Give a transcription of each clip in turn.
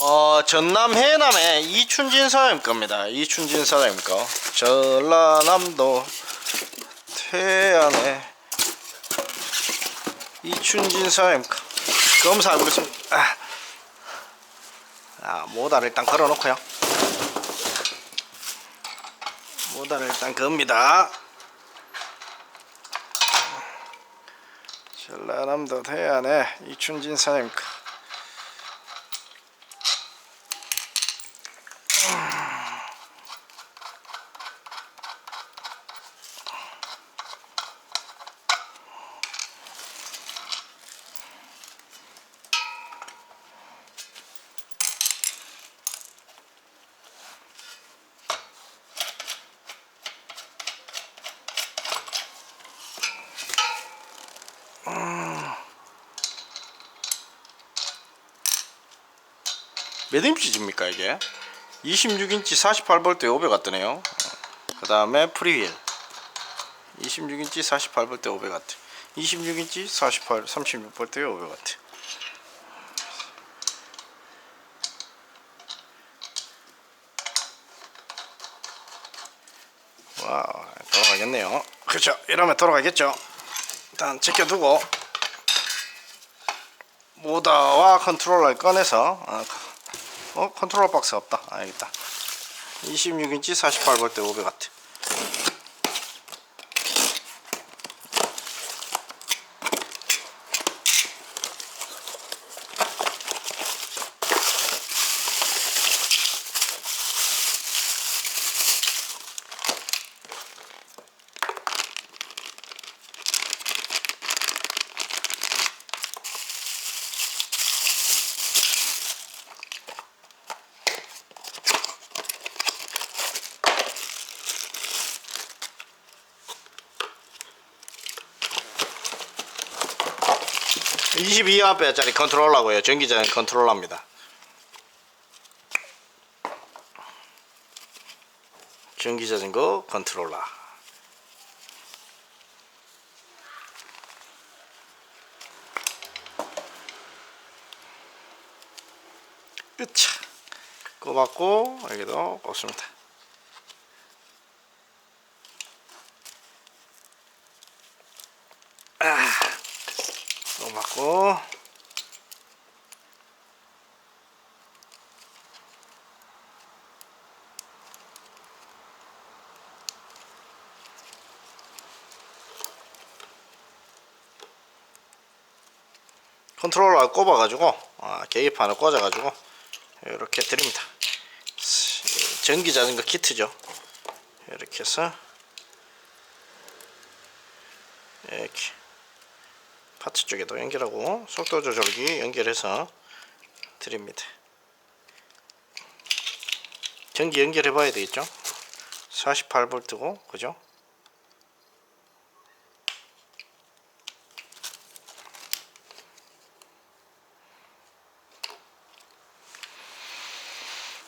어, 전남 해남의 이춘진 사장님 겁니다. 이춘진 사장님 거. 전라남도 태안의 이춘진 사장님 거. 검사해보겠습니다. 아, 아, 모다를 일단 걸어놓고요. 모다를 일단 겁니다. 전라남도 태안의 이춘진 사장님 거. 몇 인치입니까 이게? 26인치 48V 500 같더네요. 그 다음에 프리휠 26인치 48V 500 같아. 26인치 48 36V 500 같아. 와 돌아가겠네요. 그렇죠. 이러면 돌아가겠죠. 일단 제껴두고 모다와 컨트롤러를 꺼내서 어, 어 컨트롤러 박스 없다. 알겠다. 26인치 48V 500 22A짜리 컨트롤러고요. 전기장 컨트롤러입니다. 전기자전거 컨트롤러. 으차. 꼽았고 여기도 꼽습니다 꼽았고 컨트롤러 꼽아가지고 아, 계기판을 꽂아가지고 이렇게 드립니다. 전기 자전거 키트죠. 이렇게 해서 이렇게 파트 쪽에도 연결하고 속도 조절기 연결해서 드립니다. 전기 연결해 봐야 되겠죠? 48V고 그죠?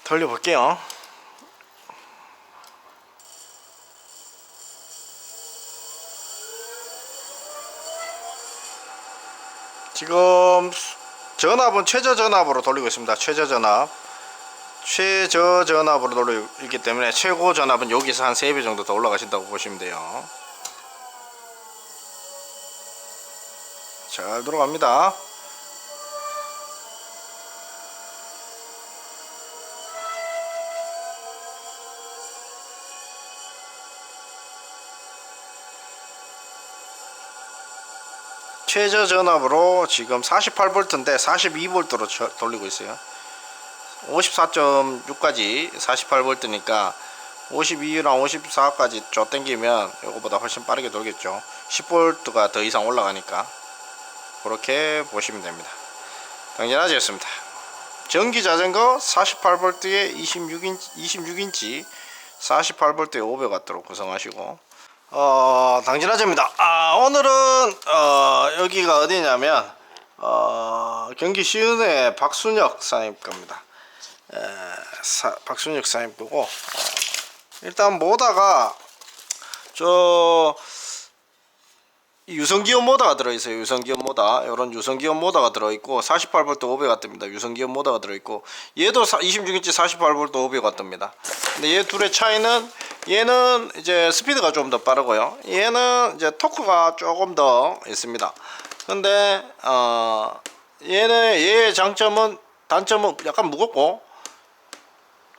돌려볼게요. 지금 전압은 최저 전압으로 돌리고 있습니다. 최저 전압. 최저 전압으로 돌리고 있기 때문에 최고 전압은 여기서 한 3배 정도 더 올라가신다고 보시면 돼요. 잘 들어갑니다. 최저 전압으로 지금 48V인데 42V로 돌리고 있어요. 54.6까지 48V니까 52랑 54까지 쭉 당기면 이거보다 훨씬 빠르게 돌겠죠. 10V가 더 이상 올라가니까 그렇게 보시면 됩니다. 당연하지였습니다. 전기 자전거 48V에 26인치, 26인치 48V에 500W로 구성하시고 어, 당진아재입니다. 아, 오늘은, 어, 여기가 어디냐면, 어, 경기 시은의 박순혁 사장님 겁니다. 에, 사, 박순혁 거고, 어, 일단 모다가, 저, 유선기어 모터가 들어있어요. 유선기어 모터. 이런 유선기어 모터가 들어있고 48V 500W입니다. 유선기어 모터가 들어있고 얘도 26인치 48V 500W입니다. 근데 얘 둘의 차이는 얘는 이제 스피드가 좀 더 빠르고요. 얘는 이제 토크가 조금 더 있습니다. 근데 어 얘는 얘의 장점은 단점은 약간 무겁고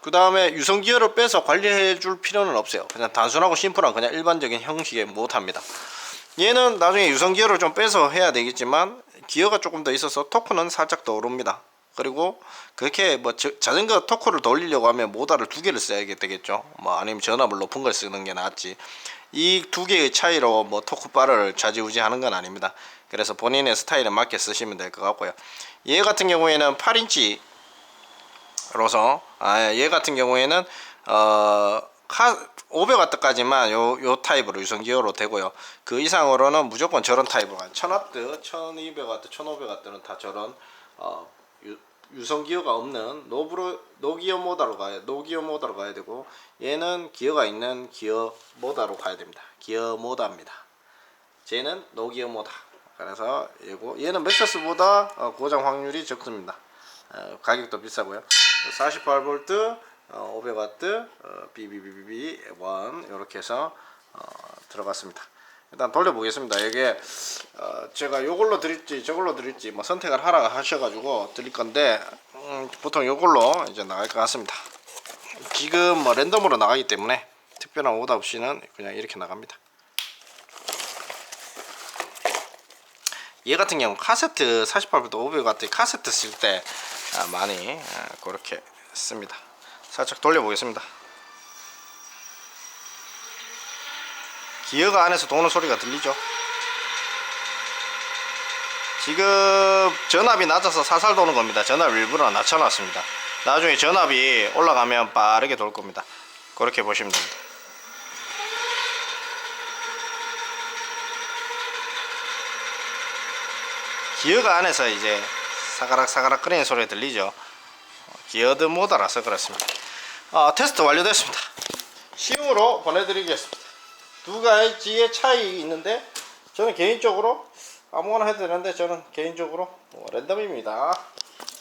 그 다음에 유선 기어를 빼서 관리해 줄 필요는 없어요. 그냥 단순하고 심플한 그냥 일반적인 형식의 못합니다. 얘는 나중에 유선 기어를 좀 빼서 해야 되겠지만 기어가 조금 더 있어서 토크는 살짝 더 오릅니다. 그리고 그렇게 뭐 저- 자전거 토크를 더 올리려고 하면 모터를 두 개를 써야 되겠죠. 뭐 아니면 전압을 높은 걸 쓰는 게 낫지. 이 두 개의 차이로 뭐 토크 바를 좌지우지하는 건 아닙니다. 그래서 본인의 스타일에 맞게 쓰시면 될 것 같고요. 얘 같은 경우에는 8인치 로서 아, 얘 같은 경우에는 어, 500W까지만 요, 요 타입으로 유선 기어로 되고요. 그 이상으로는 무조건 저런 타입으로 가요. 1000W, 1200W, 1500W는 다 저런 어, 유, 유선 기어가 없는 노브로 노기어 모드로 가야 노기어 모드로 가야 되고 얘는 기어가 있는 기어 모드로 가야 됩니다. 기어 모드입니다. 쟤는 노기어 모드. 그래서 얘고 얘는 맥서스보다 어, 고장 확률이 적습니다. 어, 가격도 비싸고요. 48V, 어, 500W, 어, BBBB 1 이렇게 해서 어, 들어갔습니다. 일단 돌려보겠습니다. 이게 어, 제가 요걸로 드릴지 저걸로 드릴지 뭐 선택을 하라 하셔가지고 드릴 건데 음, 보통 요걸로 이제 나갈 것 같습니다. 지금 뭐 랜덤으로 나가기 때문에 특별한 오답 없이는 그냥 이렇게 나갑니다. 얘 같은 경우 카세트 48V 500W 카세트 쓸때 아, 많이 아, 그렇게 씁니다. 살짝 돌려보겠습니다. 기어가 안에서 도는 소리가 들리죠? 지금 전압이 낮아서 살살 도는 겁니다. 전압 일부러 낮춰놨습니다. 나중에 전압이 올라가면 빠르게 돌 겁니다. 그렇게 보시면 됩니다. 기어가 안에서 이제 사가락 사가락 끓이는 소리 들리죠? 어, 기어드 모드라서 그렇습니다. 아, 테스트 완료됐습니다. 시음으로 보내드리겠습니다. 두 가지의 차이 있는데 저는 개인적으로 아무거나 해도 되는데 저는 개인적으로 뭐 랜덤입니다.